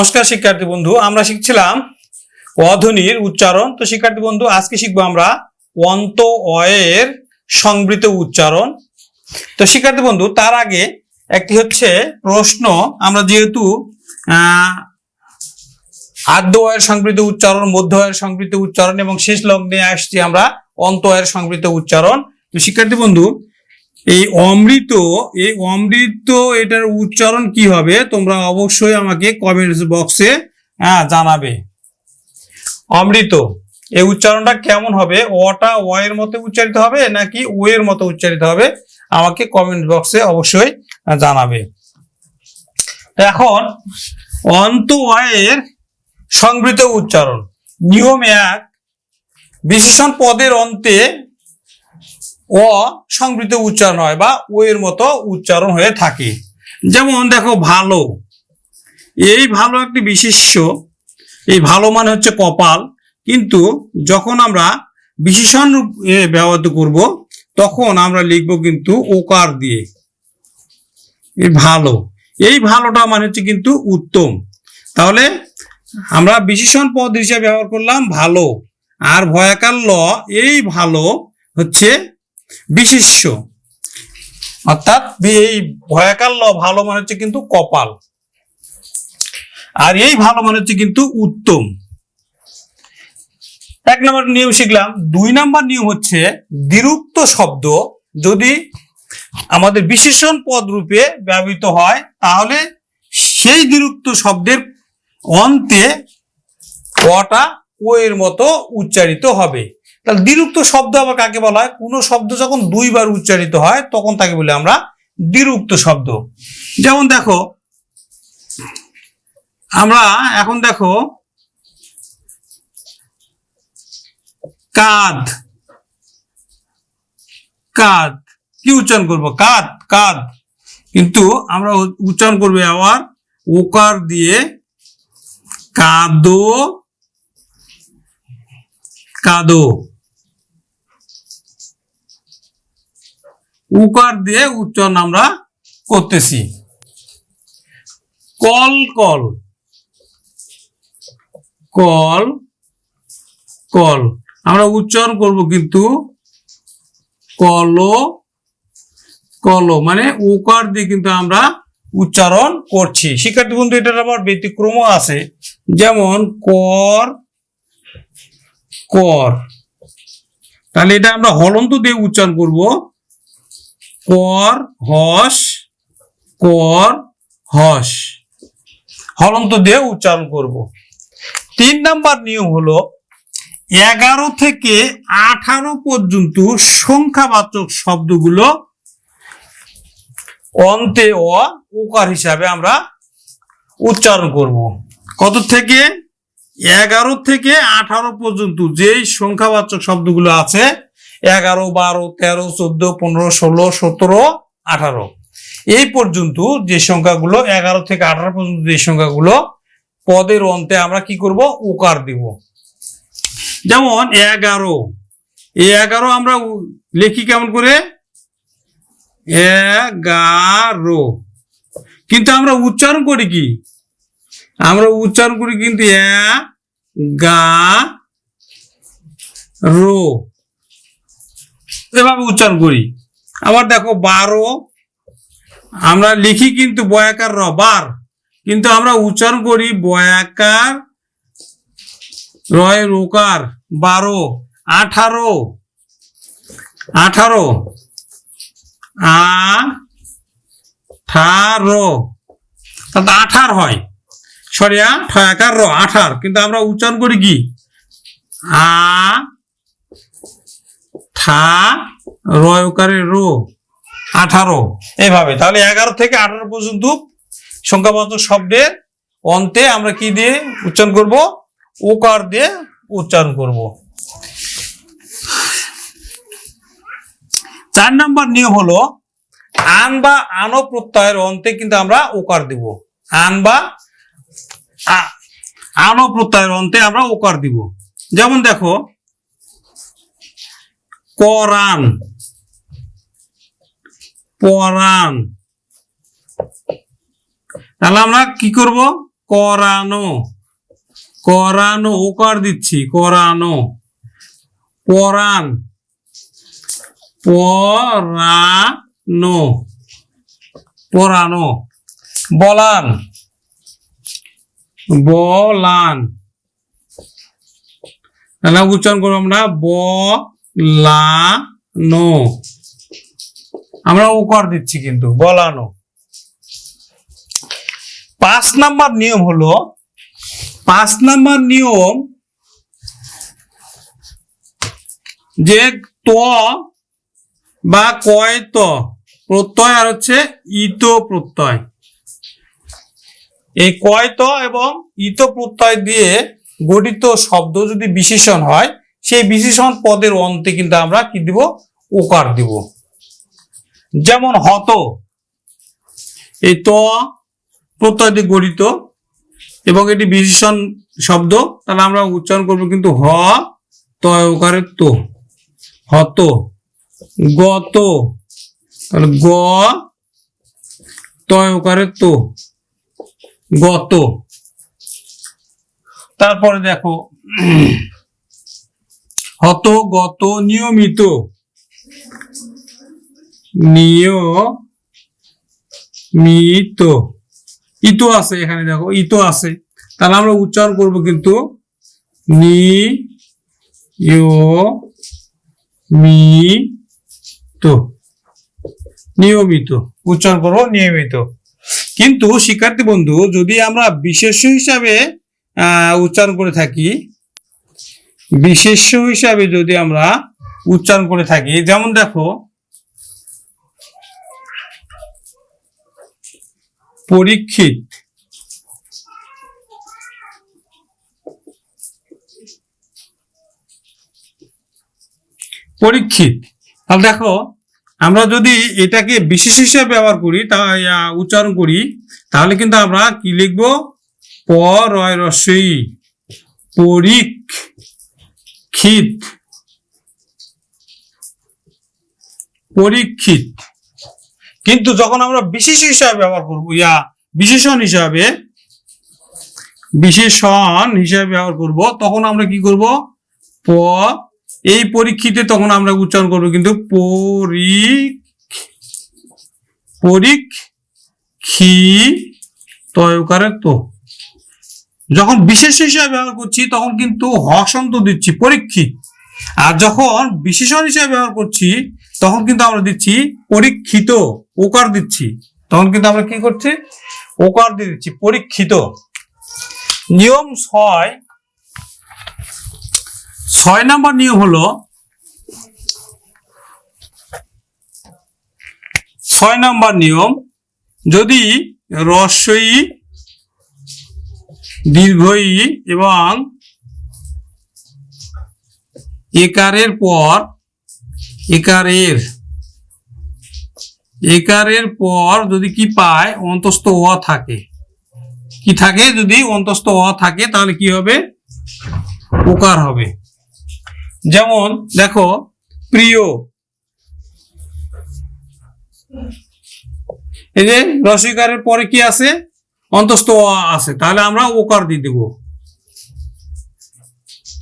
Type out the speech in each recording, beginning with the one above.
নমস্কার শিক্ষার্থী বন্ধু, আমরা শিখছিলাম অধ্বনির উচ্চারণ। তো শিক্ষার্থী বন্ধু, আজকে শিখব আমরা অন্ত অয়ের সংবৃত উচ্চারণ। তো শিক্ষার্থী বন্ধু, তার আগে একটি হচ্ছে প্রশ্ন, আমরা যেহেতু আদ্য অয়ের সংবৃত উচ্চারণ মধ্য অয়ের সংবৃত উচ্চারণ এবং শেষ লগ্নে আসছি আমরা অন্ত অয়ের সংবৃত উচ্চারণ। তো শিক্ষার্থী বন্ধু এই অমৃত এই অমৃত এটার উচ্চারণ কি হবে? তোমরা অবশ্যই আমাকে কমেন্টস বক্সে হ্যাঁ জানাবে। অমৃত, এই উচ্চারণটা কেমন হবে? অটা অ এর মতো উচ্চারিত হবে নাকি ও এর মতো উচ্চারিত হবে? আমাকে কমেন্ট বক্সে অবশ্যই জানাবে। এখন, অন্ত অয়ের সংবৃত উচ্চারণ। নিয়ম এক বিশেষণ পদের অন্তে অ সংবৃত উচ্চারণ হয় বা ও এর মতো উচ্চারণ হয়ে থাকে। যেমন দেখো ভালো। এই ভালো একটি বিশেষ্য। এই ভালো মানে হচ্ছে কপাল। কিন্তু যখন আমরা বিশেষণ রূপে ব্যবহার করব, তখন আমরা লিখব কিন্তু ওকার দিয়ে। এই ভালো। এই ভালোটা মানে হচ্ছে কিন্তু উত্তম। তাহলে আমরা বিশেষণ পদ হিসেবে ব্যবহার করলাম ভালো। আর ভয়াকার ল, এই ভালো হচ্ছে বিশেষ্য। অর্থাৎ এই ভয়াকার ভালো মানে হচ্ছে কিন্তু কপাল। আর এই ভালো মানে হচ্ছে কিন্তু উত্তম। এক নম্বর নিয়ম শিখলাম, দুই নম্বর নিয়ম হচ্ছে দ্বিরুক্ত শব্দ। যদি আমাদের বিশেষণ পদ রূপে ব্যবহৃত হয়, তাহলে সেই দ্বিরুক্ত শব্দের অন্তে কটা ও এর মতো উচ্চারিত হবে। তাহলে দ্বিরুক্ত শব্দ আবার কাকে বলা হয়? কোনো শব্দ যখন দুইবার উচ্চারিত হয়, তখন তাকে বলি আমরা দ্বিরুক্ত শব্দ। যেমন দেখো, আমরা এখন দেখো কাদ কাদ কি উচ্চারণ করব? কাদ কাদ কিন্তু আমরা উচ্চারণ করবে আবার ওকার দিয়ে, কাদো কাদো। উকার দিয়ে উচ্চারণ আমরা করতেছি। Call call. Call call. আমরা উচ্চারণ করব কিন্তু কল কল। মানে উকার দিয়ে কিন্তু আমরা উচ্চারণ করছি। শিক্ষার্থী বন্ধু, এটার আবার ব্যতিক্রমও আছে। যেমন কর কর। তাহলে এটা আমরা হলন্ত দিয়ে উচ্চারণ করব। কর, হস কর, হস। হলন্ত দিয়ে উচ্চারণ করব। তিন নাম্বার নিয়ম হলো, এগারো থেকে আঠারো পর্যন্ত সংখ্যাবাচক শব্দগুলো অন্তে অ, উকার হিসাবে আমরা উচ্চারণ করব। কত থেকে? এগারো থেকে আঠারো পর্যন্ত যেই সংখ্যাবাচক শব্দগুলো আছে এগারো, বারো, তেরো, চোদ্দ, পনেরো, ষোলো, সতেরো, আঠারো। এই পর্যন্ত যে সংখ্যাগুলো, এগারো থেকে আঠারো পর্যন্ত যে সংখ্যাগুলো, পদের অন্তে আমরা কি করব? উকার দিব। যেমন এগারো। এই এগারো আমরা লিখি কেমন করে? এগারো। কিন্তু আমরা উচ্চারণ করি কি? আমরা উচ্চারণ করি কিন্তু গা রো এভাবে উচ্চারণ করি। আবার দেখো, বারো, আমরা লিখি কিন্তু বয়াকার র, বার। কিন্তু আমরা উচ্চারণ করি বয়াকার রয় রোকার বারো, আঠারো আঠারো আ ঠারো তাহলে আঠার হয়। সরিয়া ঠয়াকার র, আঠার। কিন্তু আমরা উচ্চারণ করি কি? আ ঠা রয়কারের রো, আঠারো। এভাবে। তাহলে এগারো থেকে আঠারো পর্যন্ত সংখ্যাবাচক শব্দের অন্তে আমরা কি দিয়ে উচ্চারণ করব? ওকার দিয়ে উচ্চারণ করব। চার নাম্বার নিয়ম হলো, আন বা আনো প্রত্যয়ের অন্তে কিন্তু আমরা ওকার দিব। আন বা আনো প্রত্যয়ের অন্তে আমরা ওকার দিব। যেমন দেখো পরাণ। তাহলে আমরা কি করব? করানো। করানো ওকার দিচ্ছি, করানো। পরাণ। পরানো। পরানো। বলান। বলান। তাহলে উচ্চারণ করব আমরা ব লা, নো। আমরা উকার দিচ্ছি কিন্তু বলানো পাঁচ নাম্বার নিয়ম হলো, পাঁচ নাম্বার নিয়ম যে ত বা কয় ত, প্রত্যয় আর হচ্ছে ইত প্রত্যয়। এই কয় ত এবং ইত প্রত্যয় দিয়ে গঠিত শব্দ যদি বিশেষণ হয় সেই বিশেষণ পদের অন্তে কিন্তু আমরা কি দিব? ওকার দিব। যেমন হত, এই ত প্রত্যয় দিয়ে গঠিত এবং এটি বিশেষণ শব্দ, তাহলে আমরা উচ্চারণ করব কিন্তু হ তয় ওকারের তো। হত, গত, তাহলে গ তয় তো, গত। তারপরে দেখো হত গত নিয়মিত নিয়মিত ইতো আছে এখানে দেখো, ইতো আছে। তাহলে আমরা উচ্চারণ করব কিন্তু নি নিয়মিত, উচ্চারণ করব নিয়মিত। কিন্তু শিক্ষার্থী বন্ধু, যদি আমরা বিশেষ্য হিসাবে উচ্চারণ করে থাকি বিশেষ্য হিসাবে যদি আমরা উচ্চারণ করে থাকি, যেমন দেখো, পরীক্ষিত। পরীক্ষিত। তাহলে দেখো, আমরা যদি এটাকে বিশেষ হিসাবে ব্যবহার করি, তা উচ্চারণ করি, তাহলে কিন্তু আমরা কি লিখব? প রয় রস্যই পরীক্ষিত। পরীক্ষিত। কিন্তু যখন আমরা বিশেষ হিসাবে ব্যবহার করব, ইয়া, বিশেষণ হিসাবে বিশেষণ হিসাবে ব্যবহার করব, তখন আমরা কি করব? প, এই পরীক্ষিতে তখন আমরা উচ্চারণ করব কিন্তু পরি পরীক্ষি তয়কারের তো যখন বিশেষ হিসাবে ব্যবহার করছি, তখন কিন্তু হসন্ত দিচ্ছি পরীক্ষিত আর যখন বিশেষণ হিসাবে ব্যবহার করছি, তখন কিন্তু আমরা দিচ্ছি পরীক্ষিত, ওকার দিচ্ছি। তখন কিন্তু আমরা কি করছি? ওকার দিয়ে দিচ্ছি, পরীক্ষিত। নিয়ম ছয়। ছয় নাম্বার নিয়ম হলো, ছয় নাম্বার নিয়ম, যদি রস্যই দীর্ঘই এবং একারের পর, একারের একারের পর যদি কি পায়, অন্তস্থ অ থাকে। কি থাকে? যদি অন্তস্থ অ থাকে, তাহলে কি হবে? ওকার হবে। যেমন, দেখো, প্রিয়। এই যে রসিকারের পরে কি আছে? অন্তস্থ অ আছে, তাহলে আমরা ওকার দিয়ে দেব।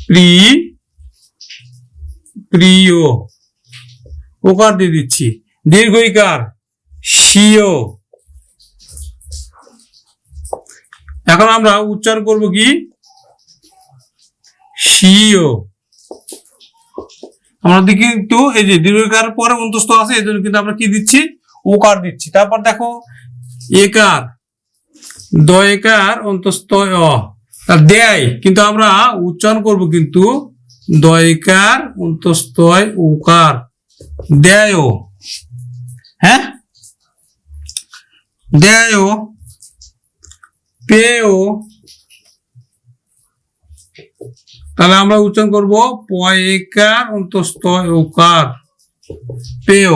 প্রি, প্রিয় ওকার দিয়ে দিচ্ছি। দীর্ঘইকার সিও এখন আমরা উচ্চারণ করব কি? সিও আমরা দেখি কিন্তু এই যে দীর্ঘকার পরে অন্তস্থ আছে এই জন্য কিন্তু আমরা কি দিচ্ছি? ওকার দিচ্ছি। তারপর দেখো, একার। দয়কার অন্তস্থ দেয়, কিন্তু আমরা উচ্চারণ করব কিন্তু দয়কার অন্তস্থ ওকার দেয়। হ্যাঁ? দেয়। পেয়। তাহলে আমরা উচ্চারণ করব পয়কার অন্তস্থ ওকার পেয়।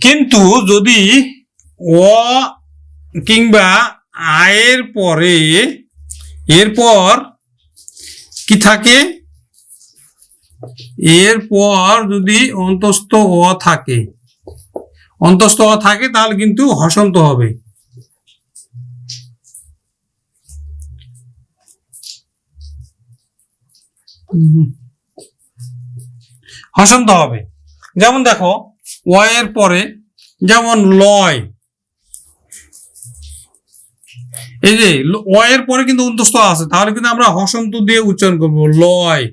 কিন্তু যদি অ কিংবা আয়ের পরে, এরপর কি থাকে? এরপর যদি অন্তস্থ অ থাকে, অন্তস্থ অ থাকে তাহলে কিন্তু হসন্ত হবে। হসন্ত হবে। যেমন দেখো অয়ের পরে, যেমন লয় এই যে অ এর পরে কিন্তু অন্তস্থ আছে, তাহলে কিন্তু আমরা হসন্ত দিয়ে উচ্চারণ করব, লয়।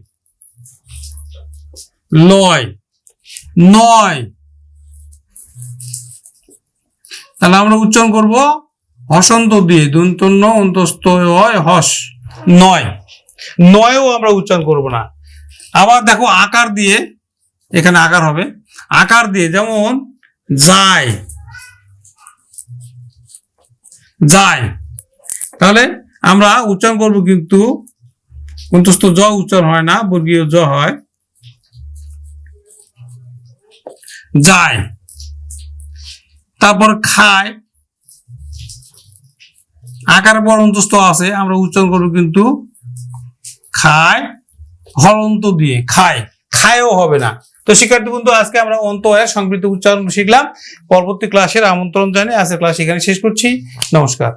লয়। নয়। তাহলে আমরা উচ্চারণ করব হসন্ত দিয়ে দন্তন্য অন্তস্থ হয়, হস। নয়। নয়ও আমরা উচ্চারণ করব না। আবার দেখো, আকার দিয়ে, এখানে আকার হবে। আকার দিয়ে, যেমন, যায়। যায়। তাহলে আমরা উচ্চারণ করব কিন্তু অন্তস্থ জ উচ্চারণ হয় না, বর্গীয় জ হয়। যায়। তারপর খায়। আকার পর অন্তস্থ আছে, আমরা উচ্চারণ করব কিন্তু, খায়। হলন্ত দিয়ে, খায়। খায়ও হবে না। তো শিক্ষার্থী বন্ধু, আজকে আমরা অন্ত এর সংবৃত্ত উচ্চারণ শিখলাম। পরবর্তী ক্লাসের আমন্ত্রণ জানিয়ে আজকের ক্লাস এখানে শেষ করছি। নমস্কার।